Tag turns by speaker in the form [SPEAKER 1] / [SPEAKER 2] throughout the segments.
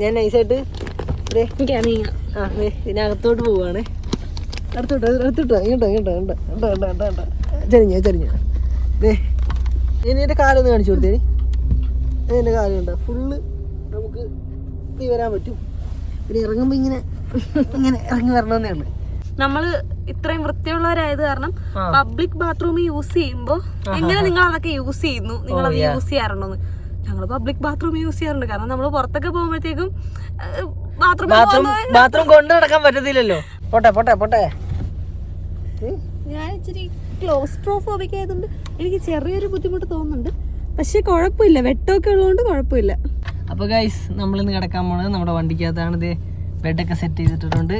[SPEAKER 1] ഞാൻ നൈസായിട്ട് ആ ഇതിനകത്തോട്ട് പോവാണ്. അടുത്തോട്ട് അടുത്തോട്ടോ ഇങ്ങോട്ടോ ഇങ്ങോട്ടോ ഇങ്ങോട്ടോ ഇങ്ങോട്ടോ ഇങ്ങോട്ടോ ഇങ്ങോട്ടോ ഇങ്ങോട്ടോ. ചരിഞ്ഞോ ചരിഞ്ഞോ. ദേ ഇനി എന്റെ കാലൊന്ന് കാണിച്ചു കൊടുത്തേനി എന്റെ കാലം ഉണ്ടോ ഫുള്ള് നമുക്ക് നീ വരാൻ പറ്റും. പിന്നെ ഇറങ്ങുമ്പോൾ ഇങ്ങനെ ഇങ്ങനെ ഇറങ്ങി വരണമെന്നേ ഉണ്ട്
[SPEAKER 2] നമ്മൾ ഇത്രയും വൃത്തിയുള്ളവരായത് കാരണം. പബ്ലിക് ബാത്റൂം യൂസ് ചെയ്യുമ്പോ എങ്ങനെ നിങ്ങൾ അതൊക്കെ യൂസ് ചെയ്യുന്നു നിങ്ങൾ അത് യൂസ് ചെയ്യാറുണ്ടോന്ന്? ഞങ്ങൾ പബ്ലിക് ബാത്റൂം യൂസ് ചെയ്യാറുണ്ട്. കാരണം നമ്മൾ പുറത്തൊക്കെ പോകുമ്പോഴത്തേക്കും
[SPEAKER 1] ബാത്റൂം ബാത്റൂം കൊണ്ട് നടക്കാൻ പറ്റത്തില്ലല്ലോ. പോട്ടെ പോട്ടെ പോട്ടെ.
[SPEAKER 2] ഞാൻ ഇച്ചിരി ക്ലോസ്ട്രോഫോബിക് ആയതുകൊണ്ട് എനിക്ക് ചെറിയൊരു ബുദ്ധിമുട്ട് തോന്നുന്നുണ്ട്. പക്ഷെ കുഴപ്പമില്ല. വെട്ടമൊക്കെ ഉള്ളതുകൊണ്ട് കുഴപ്പമില്ല.
[SPEAKER 1] അപ്പോൾ ഗൈസ് നമ്മളിന്ന് കിടക്കാൻ പോണത് നമ്മുടെ വണ്ടിക്കകത്താണ്. ഇത് ബെഡൊക്കെ സെറ്റ് ചെയ്തിട്ടുണ്ട്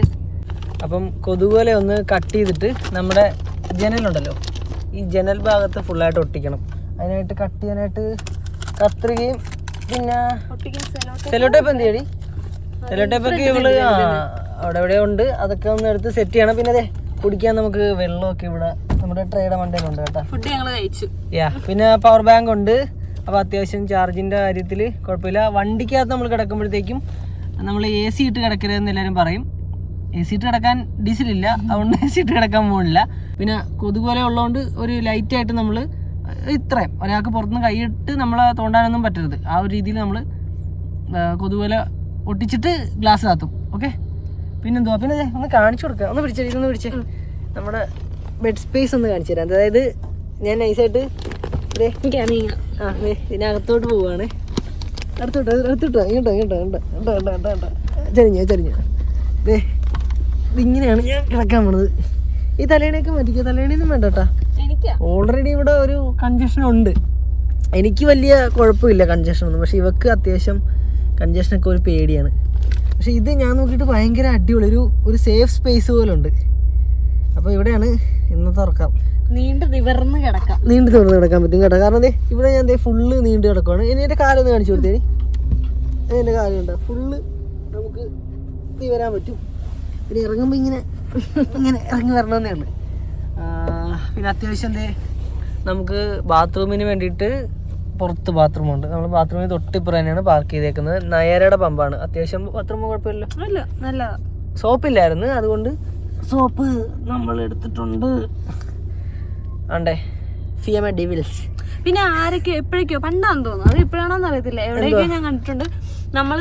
[SPEAKER 1] അപ്പം കൊതുപോലെ ഒന്ന് കട്ട് ചെയ്തിട്ട് നമ്മുടെ ജനലുണ്ടല്ലോ. ഈ ജനൽ ഭാഗത്ത് ഫുള്ളായിട്ട് ഒട്ടിക്കണം. അതിനായിട്ട് കട്ട് ചെയ്യാനായിട്ട് കത്രികയും പിന്നെ സെലോ ടേപ്പ് എന്ത് ചെയ്യടി? സെലോ ടേപ്പൊക്കെ ഇവൾ അവിടെ എവിടെ ഉണ്ട്. അതൊക്കെ ഒന്ന് എടുത്ത് സെറ്റ് ചെയ്യണം. പിന്നെ അതെ കുടിക്കാൻ നമുക്ക് വെള്ളമൊക്കെ ഇവിടെ നമ്മുടെ ട്രേയുടെ മണ്ടയിലുണ്ട് കേട്ടോ.
[SPEAKER 2] ഫുഡ് ഞങ്ങൾ കഴിച്ചു.
[SPEAKER 1] യാ പിന്നെ പവർ ബാങ്ക് ഉണ്ട്. അപ്പോൾ അത്യാവശ്യം ചാർജിന്റെ കാര്യത്തിൽ കുഴപ്പമില്ല. വണ്ടിക്കകത്ത് നമ്മൾ കിടക്കുമ്പോഴത്തേക്കും നമ്മൾ എ സി ഇട്ട് കിടക്കരുതെന്ന് എല്ലാവരും പറയും. എ സി ഇട്ട് കിടക്കാൻ ഡീസലില്ല അതുകൊണ്ട് എ സി ഇട്ട് കിടക്കാൻ പോകുന്നില്ല പിന്നെ കൊതുകുപോലെ ഉള്ളതുകൊണ്ട് ഒരു ലൈറ്റായിട്ട് നമ്മൾ ഇത്രയും. ഒരാൾക്ക് പുറത്തുനിന്ന് കൈയിട്ട് നമ്മൾ തോണ്ടാനൊന്നും പറ്റരുത്. ആ ഒരു രീതിയിൽ നമ്മൾ കൊതുവല ഒട്ടിച്ചിട്ട് ഗ്ലാസ് കാത്തും ഓക്കെ പിന്നെന്തുവാ? പിന്നെ ഒന്ന് കാണിച്ചു കൊടുക്കുക ഒന്ന് പിടിച്ചേ ഇതൊന്ന് പിടിച്ചേ. നമ്മുടെ ബെഡ് സ്പേസ് ഒന്ന് കാണിച്ചു തരാം. അതായത് ഞാൻ നൈസായിട്ട് ആ ഇതിനകത്തോട്ട് പോവാണ്. അടുത്തോട്ട് അടുത്തോട്ടോ. ഇങ്ങോട്ടോ ഇങ്ങോട്ടോ ഇങ്ങോട്ടോ. ഇങ്ങോട്ടോ ഇങ്ങോട്ടോ ഇങ്ങോട്ടോ ചരിഞ്ഞോ ചരിഞ്ഞോ. ദേ ഇതിങ്ങനെയാണ് ഞാൻ കിടക്കാൻ പോണത്. ഈ തലേണയൊക്കെ മാറ്റിക്കോ? തലേണയൊന്നും വേണ്ട കേട്ടോ. ഓൾറെഡി ഇവിടെ ഒരു കൺജഷൻ ഉണ്ട്. എനിക്ക് വലിയ കുഴപ്പമില്ല കൺജഷൻ ഒന്നും. പക്ഷെ ഇവക്ക് അത്യാവശ്യം കൺജഷനൊക്കെ ഒരു പേടിയാണ്. പക്ഷെ ഇത് ഞാൻ നോക്കിയിട്ട് ഭയങ്കര അടിപൊളി. ഒരു ഒരു സേഫ് സ്പേസ് പോലെ ഉണ്ട് അപ്പോൾ ഇവിടെയാണ് ഇന്ന് തുറക്കാം.
[SPEAKER 2] നീണ്ടു നിവർന്ന് കിടക്കാം.
[SPEAKER 1] നീണ്ടു തുറന്ന് കിടക്കാൻ പറ്റും കേട്ടോ. കാരണം ദേ ഇവിടെ ഞാൻ ദേ ഫുള്ള് നീണ്ടു കിടക്കുവാണ്. ഇനി എന്റെ കാലൊന്ന് കാണിച്ചു കൊടുത്തേനി എന്റെ ഉണ്ടോ ഫുള്ള് നമുക്ക് നിവരാൻ പറ്റും. പിന്നെ ഇറങ്ങുമ്പോൾ ഇങ്ങനെ ഇങ്ങനെ ഇറങ്ങി വരണമെന്നേ ഉള്ളു. പിന്നെ അത്യാവശ്യം എന്തേ നമുക്ക് ബാത്റൂമിന് വേണ്ടിയിട്ട് പുറത്ത് ബാത്റൂമുണ്ട് നമ്മൾ ബാത്റൂമിന് തൊട്ടിപ്പുറം തന്നെയാണ് പാർക്ക് ചെയ്തേക്കുന്നത്. നയരയുടെ പമ്പാണ് അത്യാവശ്യം ബാത്റൂം കുഴപ്പമില്ല
[SPEAKER 2] അല്ല നല്ല
[SPEAKER 1] സോപ്പില്ലായിരുന്നു അതുകൊണ്ട് സോപ്പ് നമ്മൾ എടുത്തിട്ടുണ്ട്. ആണ്ടേ ഫിയമ ഡിവിൽസ്
[SPEAKER 2] പിന്നെ ആരൊക്കെ എപ്പോഴേക്കോ പണ്ടാന്ന് തോന്നുന്നു. അത് എപ്പോഴാണോന്ന് അറിയത്തില്ല. എവിടെയൊക്കെ ഞാൻ കണ്ടിട്ടുണ്ട്. നമ്മൾ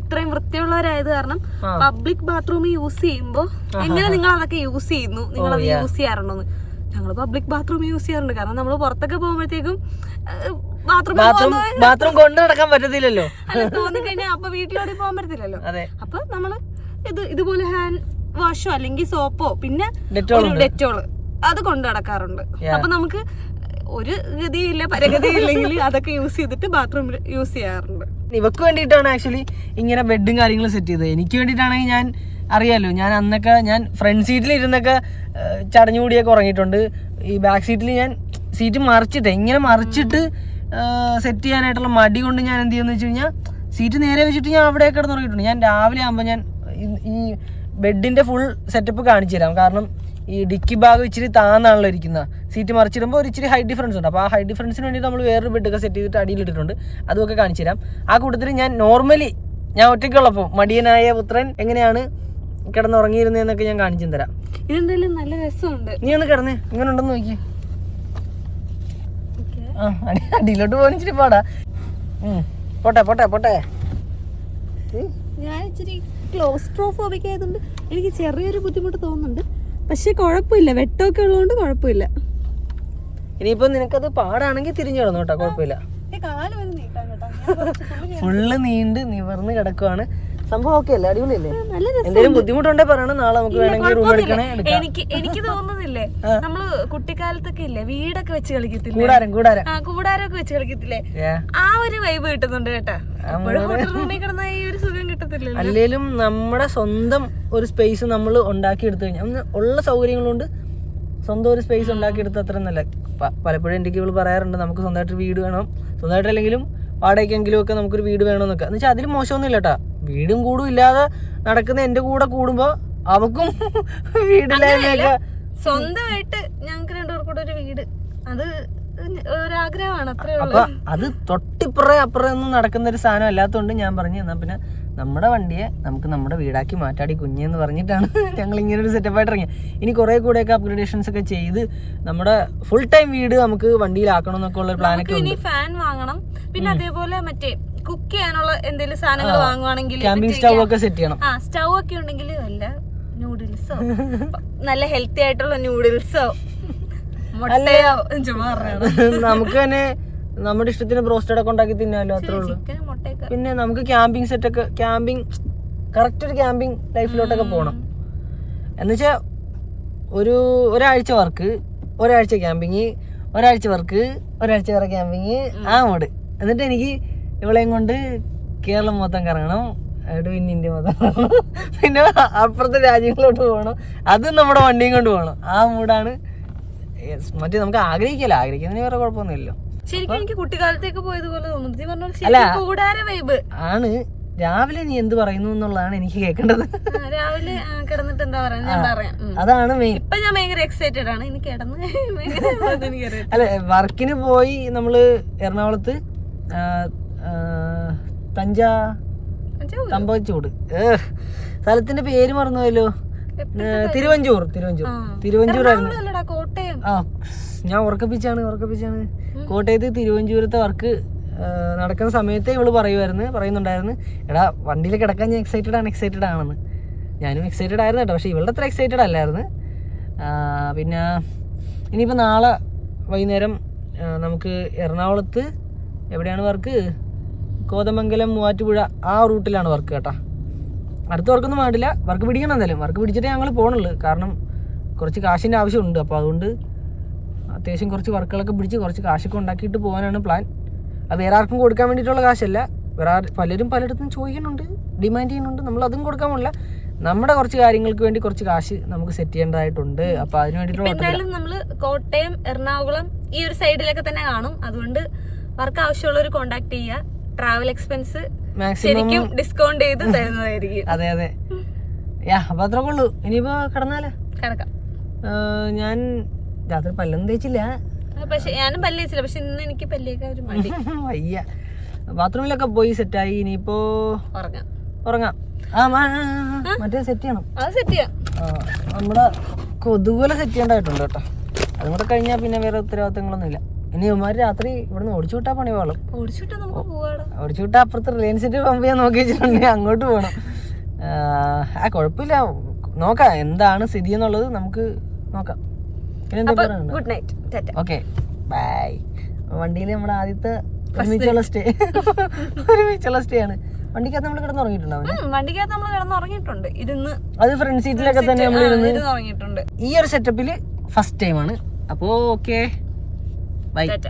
[SPEAKER 2] ഇത്രയും വൃത്തിയുള്ളവരായത് കാരണം പബ്ലിക് ബാത്റൂം യൂസ് ചെയ്യുമ്പോ എങ്ങനെ നിങ്ങൾ അതൊക്കെ യൂസ് ചെയ്യുന്നു? നിങ്ങൾ അത് യൂസ് ചെയ്യാറുണ്ടോന്ന്. ഞങ്ങൾ പബ്ലിക് ബാത്റൂം യൂസ് ചെയ്യാറുണ്ട്. കാരണം നമ്മൾ പുറത്തൊക്കെ പോകുമ്പോഴത്തേക്കും
[SPEAKER 1] ബാത്റൂം ബാത്റൂം കൊണ്ട് നടക്കാൻ പറ്റത്തില്ലല്ലോ.
[SPEAKER 2] തോന്നി കഴിഞ്ഞാൽ അപ്പൊ വീട്ടിലോട്ട് പോകാൻ പറ്റത്തില്ലല്ലോ. അപ്പൊ നമ്മൾ ഇത് ഇതുപോലെ ഹാൻഡ് വാഷോ അല്ലെങ്കിൽ സോപ്പോ പിന്നെ ഒരു ഡെറ്റോൾ അത് കൊണ്ട് നടക്കാറുണ്ട്. അപ്പൊ നമുക്ക് ഒരു ഗതിയില്ല പരഗതിയില്ലെങ്കിൽ അതൊക്കെ യൂസ് ചെയ്തിട്ട് ബാത്റൂമിൽ യൂസ് ചെയ്യാറുണ്ട്.
[SPEAKER 1] ഇവക്ക് വേണ്ടിയിട്ടാണ് ആക്ച്വലി ഇങ്ങനെ ബെഡും കാര്യങ്ങളും സെറ്റ് ചെയ്തത്. എനിക്ക് വേണ്ടിയിട്ടാണെങ്കിൽ ഞാൻ അറിയാലോ ഞാൻ അന്നൊക്കെ ഞാൻ ഫ്രണ്ട് സീറ്റിൽ ഇരുന്നൊക്കെ ചടഞ്ഞു ചടഞ്ഞുകൂടിയൊക്കെ ഉറങ്ങിയിട്ടുണ്ട്. ഈ ബാക്ക് സീറ്റിൽ ഞാൻ സീറ്റ് മറിച്ചിട്ട് ഇങ്ങനെ മറിച്ചിട്ട് സെറ്റ് ചെയ്യാനായിട്ടുള്ള മടി കൊണ്ട് ഞാൻ എന്ത് ചെയ്യുമെന്ന് വെച്ച് കഴിഞ്ഞാൽ സീറ്റ് നേരെ വെച്ചിട്ട് ഞാൻ അവിടെ കിടന്ന് ഉറങ്ങിയിട്ടുണ്ട്. ഞാൻ രാവിലെ ആകുമ്പോൾ ഞാൻ ഈ- ഈ ബെഡിന്റെ ഫുൾ സെറ്റപ്പ് കാണിച്ചു തരാം. കാരണം ഈ ഡിക്കി ഭാഗം ഇച്ചിരി താന്നാണല്ലോ ഇരിക്കുന്നത് സീറ്റ് മറിച്ചിടുമ്പോൾ ഒരു ഇച്ചിരി ഹൈറ്റ് ഡിഫറൻസ് ഉണ്ട്. അപ്പോൾ ആ ഹൈറ്റ് ഡിഫറൻസിന് വേണ്ടി നമ്മൾ വേറൊരു ബെഡൊക്കെ സെറ്റ് ചെയ്തിട്ട് അടിയിലിട്ടിട്ടുണ്ട് അതുമൊക്കെ കാണിച്ചു തരാം. ആ കൂട്ടത്തിൽ ഞാൻ നോർമലി ഞാൻ ഒറ്റയ്ക്കുള്ളപ്പോൾ മടിയനായ പുത്രൻ എങ്ങനെയാണ് കിടന്നുറങ്ങിയിരുന്നതെന്നൊക്കെ ഞാൻ കാണിച്ചു തരാം.
[SPEAKER 2] ഇതെന്തായാലും നല്ല രസമുണ്ട്.
[SPEAKER 1] നീ ഒന്ന് കിടന്നേ. ഇങ്ങനെ ഉണ്ടെന്ന് നോക്കി ആ അടി അടിയിലോട്ട് പോകാനിച്ചിട്ട് പാടാ. പോട്ടെ പോട്ടെ പോട്ടെ.
[SPEAKER 2] ഞാൻ ഇച്ചിരി ക്ലോസ്ട്രോഫോബിക് ആയതുകൊണ്ട് എനിക്ക് ചെറിയൊരു ബുദ്ധിമുട്ട് തോന്നുന്നുണ്ട്. പക്ഷെ കുഴപ്പമില്ല. വെട്ടമൊക്കെ ഉള്ളതുകൊണ്ട് കുഴപ്പമില്ല.
[SPEAKER 1] ഇനിയിപ്പോ നിനക്കത് പാടാണെങ്കിൽ തിരിഞ്ഞു കിടന്നു കേട്ടോ. കുഴപ്പമില്ല ഫുള്ള് നീണ്ട് നിവർന്ന് കിടക്കുവാണ്. സംഭവം ഓക്കെ അല്ലേ അടിപൊളിയല്ലേ എന്തെങ്കിലും ബുദ്ധിമുട്ടുണ്ടേ പറയണം? നാളെ നമുക്ക് വേണമെങ്കിൽ റൂം എടുക്കണേ എടുക്കാം.
[SPEAKER 2] എനിക്ക് എനിക്ക് തോന്നുന്നില്ലേ? നമ്മൾ കുട്ടിക്കാലത്തൊക്കെ ഇല്ലേ വീടൊക്കെ വെച്ച് കളിക്കത്തില്ലേ?
[SPEAKER 1] കൂടാരം കൂടാരം.
[SPEAKER 2] ആ കൂടാരമൊക്കെ വെച്ച് കളിക്കത്തില്ലേ? ആ ഒരു വൈബ് കിട്ടുന്നുണ്ട് കേട്ടാ.
[SPEAKER 1] അല്ലെങ്കിലും നമ്മുടെ സ്വന്തം ഒരു സ്പേസ് നമ്മൾ ഉണ്ടാക്കി എടുത്തു കഴിഞ്ഞാൽ ഉള്ള സൗകര്യങ്ങളുണ്ട് സ്വന്തം ഒരു സ്പേസ് ഉണ്ടാക്കിയെടുത്ത് അത്ര നല്ല പലപ്പോഴും എന്റെ ഇവൾ പറയാറുണ്ട് നമുക്ക് സ്വന്തമായിട്ട് വീട് വേണം. സ്വന്തമായിട്ട് അല്ലെങ്കിലും വാടകയ്ക്കെങ്കിലും ഒക്കെ നമുക്കൊരു വീട് വേണമെന്നൊക്കെ എന്ന് വെച്ചാൽ അതിൽ മോശമൊന്നുമില്ല കേട്ടാ. വീടും കൂടും ഇല്ലാതെ നടക്കുന്ന എന്റെ കൂടെ കൂടുമ്പോൾ അവക്കും വീടില്ലായ്മയൊക്കെ.
[SPEAKER 2] സ്വന്തമായിട്ട് ഞങ്ങൾക്ക് രണ്ടുപേർക്കൂടെ കൂടെ ഒരു വീട്. അത് ഒരാഗ്രഹമാണ് അത്രേ
[SPEAKER 1] അപ്പൊ അത് തൊട്ടിപ്പുറേ അപ്പുറേ ഒന്നും നടക്കുന്ന ഒരു സാധനം അല്ലാത്തതുകൊണ്ട് ഞാൻ പറഞ്ഞു എന്നാ പിന്നെ നമ്മുടെ വണ്ടിയെ നമുക്ക് നമ്മുടെ വീടാക്കി മാറ്റാടി കുഞ്ഞെന്ന് പറഞ്ഞിട്ടാണ് ഞങ്ങൾ ഇങ്ങനെ ഒരു സെറ്റപ്പായിട്ട് ഇറങ്ങിയത് ഇനി കുറേ കൂടെയൊക്കെ അപ്ഗ്രഡേഷൻസ് ഒക്കെ ചെയ്ത് നമ്മുടെ ഫുൾ ടൈം വീട് നമുക്ക് വണ്ടിയിലാക്കണം എന്നൊക്കെ ഉള്ള പ്ലാനൊക്കെ
[SPEAKER 2] ഇനി ഫാൻ വാങ്ങണം. പിന്നെ അതേപോലെ മറ്റേ കുക്ക് ചെയ്യാനുള്ള എന്തെങ്കിലും സാധനങ്ങൾ വാങ്ങുവാണെങ്കിൽ
[SPEAKER 1] ക്യാമ്പിംഗ് സ്റ്റൗ ഒക്കെ സെറ്റ് ചെയ്യണം.
[SPEAKER 2] ആ സ്റ്റൗ ഒക്കെ ഉണ്ടെങ്കിൽ വല്ല നൂഡിൽസോ നല്ല ഹെൽത്തി ആയിട്ടുള്ള നൂഡിൽസോ മുട്ടയോ? ചുമ്മാ
[SPEAKER 1] നമുക്ക് തന്നെ നമ്മുടെ ഇഷ്ടത്തിന് ബ്രോസ്റ്റഡ് ഒക്കെ ഉണ്ടാക്കി തിന്നാലോ അത്രേ ഉള്ളൂ. പിന്നെ നമുക്ക് ക്യാമ്പിംഗ് സെറ്റ് ഒക്കെ ക്യാമ്പിംഗ് കറക്റ്റ് ഒരു ക്യാമ്പിംഗ് ലൈഫിലോട്ടൊക്കെ പോകണം എന്നുവെച്ചാൽ ഒരു ഒരാഴ്ച വർക്ക് ഒരാഴ്ച ക്യാമ്പിങ് ഒരാഴ്ച വർക്ക് ഒരാഴ്ച വേറെ ക്യാമ്പിങ് ആ മോഡ് എന്നിട്ട് എനിക്ക് ഇവളെയും കൊണ്ട് കേരളം മൊത്തം കറങ്ങണം പിന്നെ ഇന്ത്യ മൊത്തം പിന്നെ അപ്പുറത്തെ രാജ്യങ്ങളിലോട്ട് പോകണം. അതും നമ്മുടെ വണ്ടിയും കൊണ്ട് പോകണം. ആ മൂടാണ് മറ്റേ നമുക്ക് ആഗ്രഹിക്കല്ല ആഗ്രഹിക്കുന്നതിന് വേറെ കുഴപ്പമൊന്നുമില്ലല്ലോ.
[SPEAKER 2] ശരിക്കും എനിക്ക് കുട്ടിക്കാലത്തേക്ക് തോന്നുന്നു. ശരിക്കും കൂടാര വൈബ്
[SPEAKER 1] ആണ്. രാവിലെ നീ എന്ത് പറയുന്നു എന്നുള്ളതാണ് എനിക്ക് കേൾക്കേണ്ടത്.
[SPEAKER 2] രാവിലെ കിടന്നിട്ട് എന്താ പറയാ? ഞാൻ പറയാം.
[SPEAKER 1] അതാണ് മെയിൻ
[SPEAKER 2] ഇപ്പൊ ഞാൻ ഭയങ്കര എക്സൈറ്റഡ് ആണ്. ഇനി കിടന്ന്
[SPEAKER 1] അല്ല വർക്കിന് പോയി നമ്മൾ എറണാകുളത്ത് തഞ്ചാ. തമ്പച്ചൂട്. സ്ഥലത്തിന്റെ പേര് മറന്നുപോയല്ലോ. തിരുവഞ്ചൂർ തിരുവഞ്ചൂർ. തിരുവഞ്ചൂർ തിരുവഞ്ചൂരായിരുന്നു
[SPEAKER 2] കോട്ടയം.
[SPEAKER 1] ആ ഞാൻ ഉറക്കപ്പിച്ചാണ് ഉറക്കപ്പിച്ചാണ്. കോട്ടയത്ത് തിരുവഞ്ചൂരത്തെ വർക്ക് നടക്കുന്ന സമയത്ത് ഇവൾ പറയുമായിരുന്നു പറയുന്നുണ്ടായിരുന്നു. എടാ വണ്ടിയിൽ കിടക്കാൻ ഞാൻ എക്സൈറ്റഡ് ആണ് എക്സൈറ്റഡ് ആണെന്ന്. ഞാനും എക്സൈറ്റഡ് ആയിരുന്നു കേട്ടോ പക്ഷേ ഇവളുടെ അത്ര എക്സൈറ്റഡ് അല്ലായിരുന്നു. പിന്നെ ഇനിയിപ്പോൾ നാളെ വൈകുന്നേരം നമുക്ക് എറണാകുളത്ത് എവിടെയാണ് വർക്ക്? കോതമംഗലം മൂവാറ്റുപുഴ ആ റൂട്ടിലാണ് വർക്ക് കേട്ടാ. അടുത്ത വർക്കൊന്നും വേണ്ടില്ല വർക്ക് പിടിക്കണം എന്തായാലും. വർക്ക് പിടിച്ചിട്ടേ ഞങ്ങൾ പോകണുള്ളൂ കാരണം കുറച്ച് കാശിന്റെ ആവശ്യമുണ്ട്. അപ്പോൾ അതുകൊണ്ട് അത്യാവശ്യം കുറച്ച് വർക്കുകളൊക്കെ പിടിച്ച് കുറച്ച് കാശൊക്കെ ഉണ്ടാക്കിയിട്ട് പോകാനാണ് പ്ലാൻ. അത് വേറെ ആർക്കും കൊടുക്കാൻ വേണ്ടിയിട്ടുള്ള കാശല്ല. വേറെ ആർ പലരും പലയിടത്തും ചോദിക്കുന്നുണ്ട്. ഡിമാൻഡ് ചെയ്യുന്നുണ്ട്. നമ്മൾ അതും കൊടുക്കാൻ പോകില്ല നമ്മുടെ കുറച്ച് കാര്യങ്ങൾക്ക് വേണ്ടി കുറച്ച് കാശ് നമുക്ക് സെറ്റ് ചെയ്യേണ്ടതായിട്ടുണ്ട്. അപ്പോൾ അതിന് വേണ്ടിയിട്ടുള്ള
[SPEAKER 2] എന്തായാലും നമ്മൾ കോട്ടയം എറണാകുളം ഈ ഒരു സൈഡിലൊക്കെ തന്നെ കാണും. അതുകൊണ്ട് വർക്ക് ആവശ്യമുള്ളവർ കോണ്ടാക്ട് ചെയ്യുക. ട്രാവൽ എക്സ്പെൻസ് ശരിക്കും ഡിസ്കൗണ്ട് ചെയ്ത് തരുന്നതായിരിക്കും.
[SPEAKER 1] അതെ അതെ. യാ അത്ര അത്രേ ഉള്ളൂ. ഇനിയിപ്പോൾ കിടന്നാലേ?
[SPEAKER 2] കിടക്കാം.
[SPEAKER 1] ഞാൻ രാത്രി പല്ലൊന്നും തേച്ചില്ല.
[SPEAKER 2] പക്ഷെ ഞാനും പല്ല് തേച്ചില്ല. പക്ഷെ ഇന്ന് എനിക്ക് പല്ലിയൊക്കെ ഒരു മടി.
[SPEAKER 1] വയ്യ. ബാത്റൂമിലൊക്കെ പോയി സെറ്റായി. ഇനിയിപ്പോ
[SPEAKER 2] ഉറങ്ങാം.
[SPEAKER 1] ഉറങ്ങാം. ആ മറ്റേ സെറ്റ് ചെയ്യണം.
[SPEAKER 2] അത് സെറ്റ് ചെയ്യാം.
[SPEAKER 1] നമ്മുടെ കൊതുകുല സെറ്റ് ചെയ്യേണ്ടതായിട്ടുണ്ട് കേട്ടോ. അതും കൂടെ കഴിഞ്ഞാൽ പിന്നെ വേറെ ഉത്തരവാദിത്തങ്ങളൊന്നും ഇല്ല ഇനി ഇവന്മാര് രാത്രി ഇവിടുന്ന് ഓടിച്ചുവിട്ടാ പണി പോകണം ഓടിച്ചുവിട്ടാ അപ്പുറത്ത് റിലയൻസിന്റെ പമ്പ് ഞാൻ നോക്കി വെച്ചിട്ടുണ്ടെങ്കിൽ അങ്ങോട്ട് പോകണം ആ, കുഴപ്പമില്ല നോക്കാം എന്താണ് സ്ഥിതി എന്നുള്ളത് നമുക്ക് നോക്കാം.
[SPEAKER 2] ഗുഡ് നൈറ്റ്
[SPEAKER 1] ഓക്കെ ബൈ വണ്ടിയിൽ നമ്മുടെ ആദ്യത്തെ ഒരുമിച്ചുള്ള സ്റ്റേ ഒരുമിച്ചുള്ള സ്റ്റേ ആണ്. വണ്ടിക്കകത്ത് നമ്മൾ കിടന്ന് ഉറങ്ങിയിട്ടുണ്ടാവും
[SPEAKER 2] ഉം, വണ്ടിക്കകത്ത് നമ്മൾ കിടന്ന് ഉറങ്ങിയിട്ടുണ്ട് ഇരുന്ന്
[SPEAKER 1] അത് ഫ്രണ്ട് സീറ്റിലൊക്കെ തന്നെ നമ്മൾ ഇരുന്ന് ഈ ഒരു സെറ്റപ്പിൽ ഫസ്റ്റ് ടൈമാണ് അപ്പോ ഓക്കെ ബൈ
[SPEAKER 2] ടാറ്റ